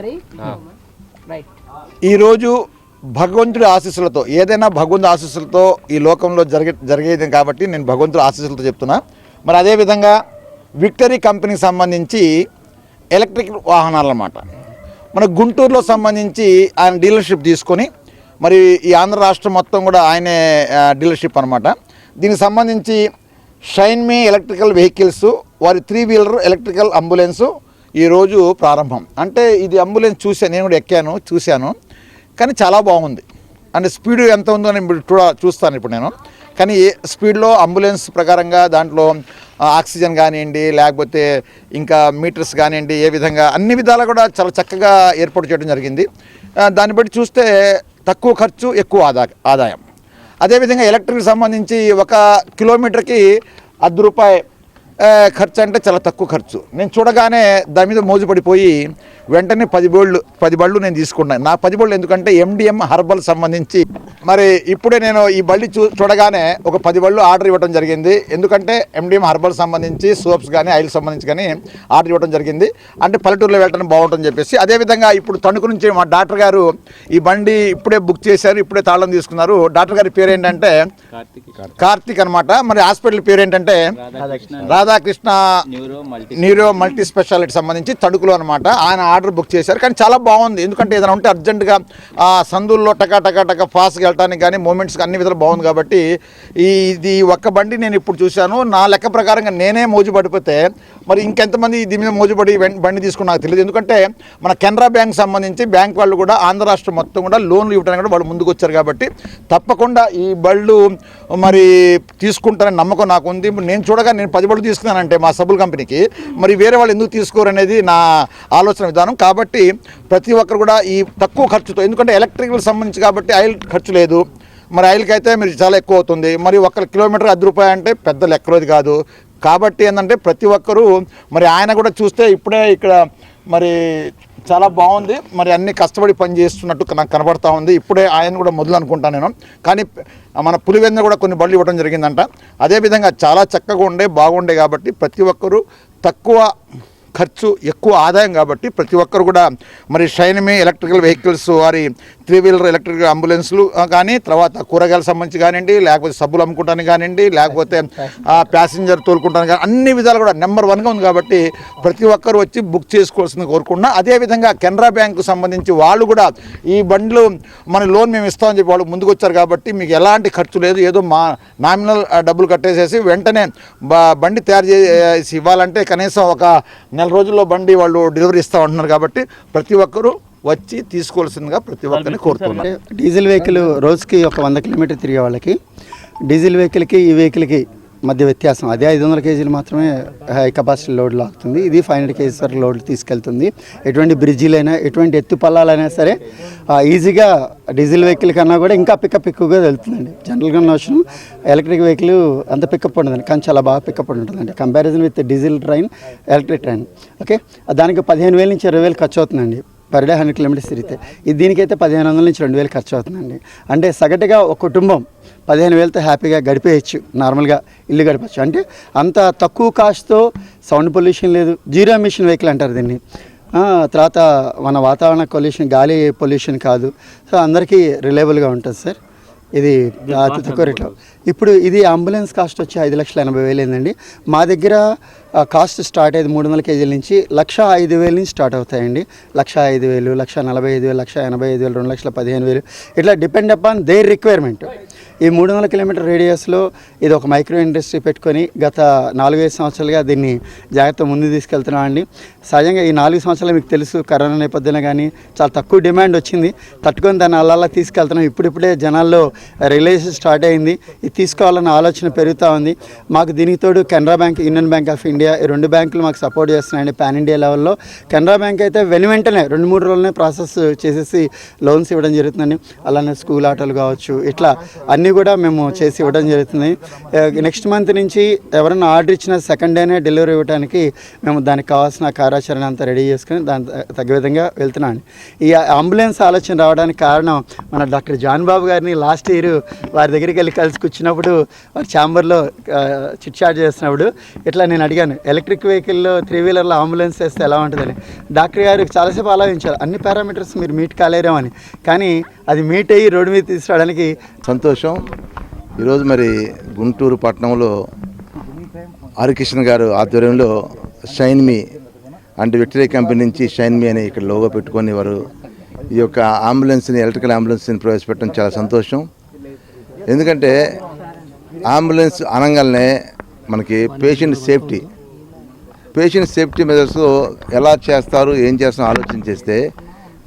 మరి? రైట్ ఈరోజు భగవంతుడి ఆశీస్సులతో ఏదైనా భగవంతుడి ఆశీస్సులతో ఈ లోకంలో జరిగే జరిగేది కాబట్టి నేను భగవంతుడి ఆశీస్సులతో చెప్తున్నా. మరి అదేవిధంగా విక్టరీ కంపెనీకి సంబంధించి ఎలక్ట్రిక్ వాహనాలు అన్నమాట మన గుంటూరులో సంబంధించి ఆయన డీలర్షిప్ తీసుకొని మరి ఈ ఆంధ్ర రాష్ట్రం మొత్తం కూడా ఆయనే డీలర్షిప్ అనమాట దీనికి సంబంధించి షైన్ మీ ఎలక్ట్రికల్ వెహికల్స్ వారి త్రీ వీలర్ ఎలక్ట్రికల్ అంబులెన్సు ఈరోజు ప్రారంభం. అంటే ఇది అంబులెన్స్ చూశాను నేను కూడా ఎక్కాను చూశాను. కానీ చాలా బాగుంది. అంటే స్పీడ్ ఎంత ఉందో నేను ఇప్పుడు చూస్తాను ఇప్పుడు నేను. కానీ ఏ స్పీడ్లో అంబులెన్స్ ప్రకారంగా దాంట్లో ఆక్సిజన్ కానివ్వండి లేకపోతే ఇంకా మీటర్స్ కానివ్వండి ఏ విధంగా అన్ని విధాలు కూడా చాలా చక్కగా ఏర్పాటు చేయడం జరిగింది. దాన్ని బట్టి చూస్తే తక్కువ ఖర్చు ఎక్కువ ఆదా ఆదాయం. అదేవిధంగా ఎలక్ట్రిక్ సంబంధించి ఒక కిలోమీటర్కి అర్ధ రూపాయి ఖర్చు అంటే చాలా తక్కువ ఖర్చు. నేను చూడగానే దాని మీద మోజు పడిపోయి వెంటనే పది బోళ్ళు పది బళ్ళు నేను తీసుకున్నాను నా పది బళ్ళు ఎందుకంటే ఎండిఎం హర్బల్ సంబంధించి. మరి ఇప్పుడే నేను ఈ బళ్ళు చూ చూడగానే ఒక పది బళ్ళు ఆర్డర్ ఇవ్వడం జరిగింది. ఎందుకంటే ఎండిఎం హర్బల్ సంబంధించి సోప్స్ కానీ ఆయిల్ సంబంధించి కానీ ఆర్డర్ ఇవ్వడం జరిగింది. అంటే పల్లెటూరులో వెళ్ళడం బాగుంటుందని చెప్పేసి. అదేవిధంగా ఇప్పుడు తణుకు నుంచి మా డాక్టర్ గారు ఈ బండి ఇప్పుడే బుక్ చేశారు ఇప్పుడే తాళం తీసుకున్నారు. డాక్టర్ గారి పేరు ఏంటంటే కార్తిక్ అనమాట మరి హాస్పిటల్ పేరు ఏంటంటే రాధాకృష్ణ న్యూరో మల్టీ స్పెషాలిటీ సంబంధించి తణుకులో అనమాట ఆయన ఆర్డర్ బుక్ చేశారు. కానీ చాలా బాగుంది. ఎందుకంటే ఏదైనా ఉంటే అర్జెంటుగా ఆ సందుల్లో టకా టకా టకా ఫాస్ట్గా వెళ్ళడానికి కానీ మూమెంట్స్ అన్ని విధాలు బాగుంది కాబట్టి ఈ ఇది ఒక్క బండి నేను ఇప్పుడు చూశాను. నా లెక్క ప్రకారంగా నేనే మోజు పడిపోతే మరి ఇంకెంతమంది దీని మీద మోజుపడి బండి తీసుకుని నాకు తెలియదు. ఎందుకంటే మన కెనరా బ్యాంక్ సంబంధించి బ్యాంక్ వాళ్ళు కూడా ఆంధ్ర రాష్ట్రం మొత్తం కూడా లోన్లు ఇవ్వడానికి కూడా వాళ్ళు ముందుకు వచ్చారు కాబట్టి తప్పకుండా ఈ బళ్ళు మరి తీసుకుంటారని నమ్మకం నాకు ఉంది. నేను చూడగా నేను పది బళ్ళు తీసుకున్నానంటే మా సబ్బుల కంపెనీకి మరి వేరే వాళ్ళు ఎందుకు తీసుకోరు అనేది నా ఆలోచన విధానం. కాబట్టి ప్రతి ఒక్కరు కూడా ఈ తక్కువ ఖర్చుతో ఎందుకంటే ఎలక్ట్రికల్ సంబంధించి కాబట్టి ఆయిల్ ఖర్చు లేదు. మరి ఆయిల్కి అయితే మీరు చాలా ఎక్కువ అవుతుంది. మరి ఒక కిలోమీటర్ అది రూపాయి అంటే పెద్ద లెక్కలోది కాదు. కాబట్టి ఏంటంటే ప్రతి ఒక్కరూ మరి ఆయన కూడా చూస్తే ఇప్పుడే ఇక్కడ మరి చాలా బాగుంది. మరి అన్ని కష్టపడి పని చేస్తున్నట్టు నాకు కనబడతా ఉంది. ఇప్పుడే ఆయన కూడా మొదలు అనుకుంటాను నేను. కానీ మన పులివెంద కూడా కొన్ని బళ్ళు ఇవ్వడం జరిగిందంట. అదేవిధంగా చాలా చక్కగా ఉండే బాగుండే కాబట్టి ప్రతి ఒక్కరూ తక్కువ ఖర్చు ఎక్కువ ఆదాయం కాబట్టి ప్రతి ఒక్కరు కూడా మరి షైనమి ఎలక్ట్రికల్ వెహికల్స్ వారి త్రీ వీలర్ ఎలక్ట్రికల్ అంబులెన్స్లు కానీ తర్వాత కూరగాయల సంబంధించి కానివ్వండి లేకపోతే సబ్బులు అమ్ముకుంటాను కానివ్వండి లేకపోతే ప్యాసింజర్ తోలుకుంటాను కానీ అన్ని విధాలు కూడా నెంబర్ వన్గా ఉంది కాబట్టి ప్రతి ఒక్కరు వచ్చి బుక్ చేసుకోవాల్సింది కోరుకుంటున్నా. అదేవిధంగా కెనరా బ్యాంకు సంబంధించి వాళ్ళు కూడా ఈ బండ్లు మన లోన్ మేము ఇస్తామని చెప్పి వాళ్ళు ముందుకు వచ్చారు కాబట్టి మీకు ఎలాంటి ఖర్చు లేదు. ఏదో మా నామినల్ డబ్బులు కట్టేసేసి వెంటనే బండి తయారు చేసి ఇవ్వాలంటే కనీసం ఒక నెల రోజుల్లో బండి వాళ్ళు డెలివరీ ఇస్తా ఉంటున్నారు కాబట్టి ప్రతి ఒక్కరూ వచ్చి తీసుకోవాల్సిందిగా ప్రతి ఒక్కరిని కోరుతున్నాను అంటే డీజిల్ వెహికల్ రోజుకి ఒక వంద కిలోమీటర్ తిరిగే వాళ్ళకి డీజిల్ వెహికల్కి ఈ వెహికల్కి మధ్య వ్యత్యాసం. అదే ఐదు వందల కేజీలు మాత్రమే హై కెపాసిటీ లోడ్ లాగుతుంది. ఇది ఫైవ్ హండ్రెడ్ కేజీస్ వరకు లోడ్ తీసుకెళ్తుంది. ఎటువంటి బ్రిడ్జిలైనా ఎటువంటి ఎత్తు పల్లాలైనా సరే ఈజీగా డీజిల్ వెహికల్ కన్నా కూడా ఇంకా పికప్ ఎక్కువగా వెళ్తుందండి. జనరల్గా నోషన్ ఎలక్ట్రిక్ వెహికల్ అంత పికప్ ఉండదండి. కానీ చాలా బాగా పికప్ ఉంటుందండి. Comparison with diesel train electric train. Okay? దానికి పదిహేను వేల నుంచి ఇరవై వేలు ఖర్చు అవుతుందండి. పర్ డే హండ్రెడ్ కిలోమీటర్స్ తిరిగితే. ఇది దీనికైతే పదిహేను వందల నుంచి రెండు వేలు ఖర్చు అవుతుందండి. అంటే సగటుగా ఒక కుటుంబం పదిహేను వేలతో హ్యాపీగా గడిపేయచ్చు. నార్మల్గా ఇల్లు గడపచ్చు. అంటే అంత తక్కువ కాస్ట్తో సౌండ్ పొల్యూషన్ లేదు. జీరో ఎమిషన్ వెహికల్ అంటారు దీన్ని. తర్వాత మన వాతావరణ పొల్యూషన్ గాలి పొల్యూషన్ కాదు. సో అందరికీ రిలయబుల్గా ఉంటుంది సార్. ఇది అతి తక్కువ రేట్లో. ఇప్పుడు ఇది అంబులెన్స్ కాస్ట్ వచ్చి ఐదు లక్షల ఎనభై వేలు ఏందండి మా దగ్గర కాస్ట్ స్టార్ట్ అయ్యేది మూడు వందల కేజీల నుంచి లక్ష ఐదు వేల నుంచి స్టార్ట్ అవుతాయండి. లక్ష ఐదు వేలు లక్ష నలభై ఐదు వేలు లక్ష ఎనభై ఐదు వేలు రెండు లక్షల పదిహేను వేలు. ఇట్లా డిపెండ్ అపాన్ దేర్ రిక్వైర్మెంట్ ఈ మూడు వందల కిలోమీటర్ రేడియస్లో ఇది ఒక మైక్రో ఇండస్ట్రీ పెట్టుకొని గత నాలుగైదు సంవత్సరాలుగా దీన్ని జాగ్రత్త ముందు తీసుకెళ్తున్నాం అండి. సహజంగా ఈ నాలుగు సంవత్సరాలు మీకు తెలుసు కరోనా నేపథ్యంలో కానీ చాలా తక్కువ డిమాండ్ వచ్చింది. తట్టుకొని దాన్ని అలా అలా తీసుకెళ్తున్నాం. ఇప్పుడిప్పుడే జనాల్లో రిలేషన్ స్టార్ట్ అయింది. ఇది తీసుకోవాలన్న ఆలోచన పెరుగుతూ ఉంది. మాకు దీనికి తోడు Canara bank union bank of India ఈ రెండు బ్యాంకులు మాకు సపోర్ట్ చేస్తున్నాయండి పాన్ ఇండియా లెవెల్లో. కెనరా బ్యాంక్ అయితే వెను వెంటనే రెండు మూడు రోజులనే ప్రాసెస్ చేసేసి లోన్స్ ఇవ్వడం జరుగుతుందండి. అలానే స్కూల్ ఆటోలు కావచ్చు ఇట్లా అన్ని అన్నీ కూడా మేము చేసి ఇవ్వడం జరుగుతుంది. నెక్స్ట్ మంత్ నుంచి ఎవరైనా ఆర్డర్ ఇచ్చిన సెకండ్ డేనే డెలివరీ ఇవ్వడానికి మేము దానికి కావాల్సిన కార్యాచరణ అంతా రెడీ చేసుకుని దాని తగ్గ విధంగా వెళ్తున్నాను ఈ అంబులెన్స్ ఆలోచన రావడానికి కారణం మన డాక్టర్ జాన్ బాబు గారిని లాస్ట్ ఇయర్ వారి దగ్గరికి వెళ్ళి కలిసి కూర్చున్నప్పుడు వారి ఛాంబర్లో చిట్ చాట్ చేస్తున్నప్పుడు ఇట్లా నేను అడిగాను ఎలక్ట్రిక్ వెహికల్లో త్రీ వీలర్లో అంబులెన్స్ వేస్తే ఎలా ఉంటుందని? డాక్టర్ గారు చాలాసేపు ఆలోచించారు అన్ని పారామీటర్స్ మీరు మీట్ కాలేరేమని కానీ అది మీట్ అయ్యి రోడ్డు మీద తీసుకురావడానికి సంతోషం. ఈరోజు మరి గుంటూరు పట్టణంలో హరికృష్ణ గారు ఆధ్వర్యంలో షైన్ మీ అంటే విక్టరీ కంపెనీ నుంచి షైన్ మీ అని ఇక్కడ లోగో పెట్టుకొని వారు ఈ యొక్క అంబులెన్స్ని ఎలక్ట్రికల్ అంబులెన్స్ని ప్రవేశపెట్టడం చాలా సంతోషం. ఎందుకంటే అంబులెన్స్ అనగానే మనకి patient safety. Patient safety measures ఎలా చేస్తారు ఏం చేస్తారో ఆలోచన చేస్తే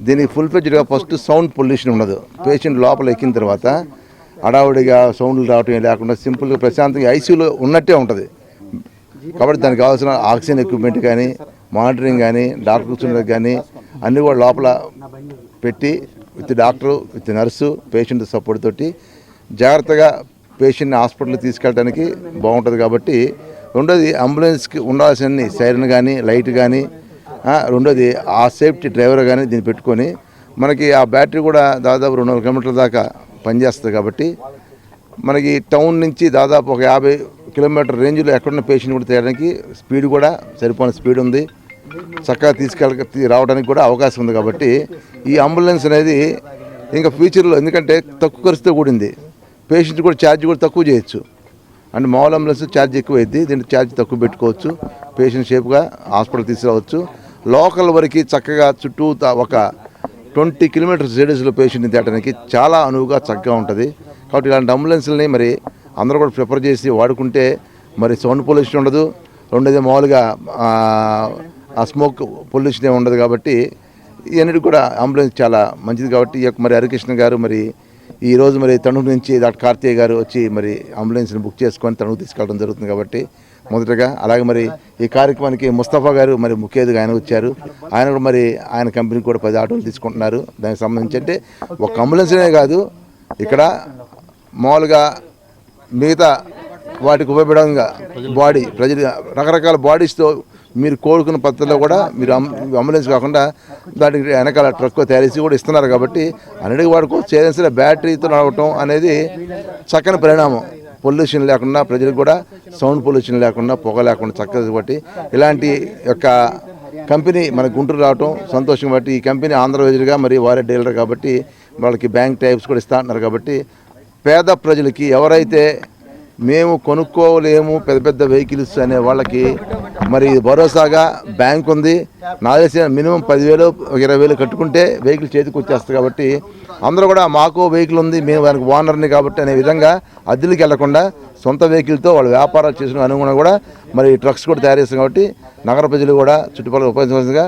దీనికి ఫుల్ ఫ్లెడ్జ్డ్గా ఫస్ట్ సౌండ్ పొల్యూషన్ ఉండదు పేషెంట్ లోపల ఎక్కిన తర్వాత అడావుడిగా సౌండ్లు రావటం లేకుండా సింపుల్గా ప్రశాంతంగా ఐసీయూలో ఉన్నట్టే ఉంటుంది. కాబట్టి దానికి కావాల్సిన ఆక్సిజన్ ఎక్విప్మెంట్ కానీ మానిటరింగ్ కానీ డాక్టర్ కూర్చున్నది కానీ అన్నీ కూడా లోపల పెట్టి with doctor with nurse patient support తోటి జాగ్రత్తగా పేషెంట్ని హాస్పిటల్కి తీసుకెళ్ళడానికి బాగుంటుంది కాబట్టి రెండోది అంబులెన్స్కి ఉండాల్సిన సైరన్ కానీ లైట్ కానీ రెండోది ఆ సేఫ్టీ డ్రైవర్ కానీ దీన్ని పెట్టుకొని మనకి ఆ బ్యాటరీ కూడా దాదాపు రెండు వందల కిలోమీటర్ల దాకా పనిచేస్తుంది కాబట్టి మనకి టౌన్ నుంచి దాదాపు ఒక యాభై కిలోమీటర్ రేంజ్లో ఎక్కడున్న పేషెంట్ కూడా తేయడానికి స్పీడ్ కూడా సరిపోయిన స్పీడ్ ఉంది. చక్కగా తీసుకెళ్ళ రావడానికి కూడా అవకాశం ఉంది కాబట్టి ఈ అంబులెన్స్ అనేది ఇంకా ఫ్యూచర్లో ఎందుకంటే తక్కువ ఖర్చుతో కూడింది. పేషెంట్ కూడా ఛార్జ్ కూడా తక్కువ చేయొచ్చు. అండ్ మామూలు అంబులెన్స్ ఛార్జ్ ఎక్కువ అయింది దీంట్లో ఛార్జ్ తక్కువ పెట్టుకోవచ్చు. పేషెంట్ సేఫ్గా హాస్పిటల్ తీసుకురావచ్చు. లోకల్ వరకు చక్కగా చుట్టూ ఒక ట్వంటీ కిలోమీటర్స్ రేడియస్లో పేషెంట్ని తేటానికి చాలా అనువుగా చక్కగా ఉంటుంది. కాబట్టి ఇలాంటి అంబులెన్స్ని మరి అందరూ కూడా ప్రిఫర్ చేసి వాడుకుంటే మరి సౌండ్ పొల్యూషన్ ఉండదు. రెండోది మామూలుగా ఆ, స్మోక్ పొల్యూషన్ ఏమి ఉండదు కాబట్టి ఇవన్నీ కూడా అంబులెన్స్ చాలా మంచిది కాబట్టి ఈ యొక్క మరి హరికృష్ణ గారు మరి ఈ రోజు మరి తణుకు నుంచి డాక్టర్ కార్తీయ గారు వచ్చి మరి అంబులెన్స్ని బుక్ చేసుకొని తణుకు తీసుకెళ్ళడం జరుగుతుంది కాబట్టి మొదటగా. అలాగే మరి ఈ కార్యక్రమానికి ముస్తఫా గారు మరి ముఖ్య ఆయన వచ్చారు. ఆయన కూడా మరి ఆయన కంపెనీకి కూడా పది ఆటోలు తీసుకుంటున్నారు. దానికి సంబంధించి అంటే ఒక అంబులెన్స్నే కాదు ఇక్కడ మామూలుగా మిగతా వాటికి ఉపయోగపడంగా బాడీ ప్రజలు రకరకాల బాడీస్తో మీరు కోరుకున్న పద్ధతిలో కూడా మీరు అంబులెన్స్ కాకుండా దానికి వెనకాల ట్రక్ తయారు కూడా ఇస్తున్నారు కాబట్టి అన్నిటికీ వాడుకో చేయాల్సిన బ్యాటరీతో నడవటం అనేది చక్కని పరిణామం. పొల్యూషన్ లేకుండా ప్రజలకు కూడా సౌండ్ పొల్యూషన్ లేకుండా పొగ లేకుండా చక్కగా బట్టి ఇలాంటి యొక్క కంపెనీ మన గుంటూరు రావటం సంతోషం బట్టి ఈ కంపెనీ ఆంధ్రప్రదేశ్గా మరి వారే డీలర్ కాబట్టి వాళ్ళకి బ్యాంక్ టైప్స్ కూడా ఇస్తా అంటున్నారు కాబట్టి పేద ప్రజలకి ఎవరైతే మేము కొనుక్కోలేము పెద్ద పెద్ద వెహికల్స్ అనే వాళ్ళకి మరి భరోసాగా బ్యాంక్ ఉంది. నాకు తెలిసిన మినిమం పదివేలు ఇరవై వేలు కట్టుకుంటే వెహికల్ చేతికి వచ్చేస్తుంది కాబట్టి అందరూ కూడా మాకు వెహికల్ ఉంది మేము దానికి ఓనర్ని కాబట్టి అనే విధంగా అద్దెలకు వెళ్ళకుండా సొంత వెహికల్తో వాళ్ళు వ్యాపారాలు చేసిన అనుగుణంగా కూడా మరి ట్రక్స్ కూడా తయారు చేస్తాం కాబట్టి నగర ప్రజలు కూడా చుట్టుపక్కల ఉపయోగించగా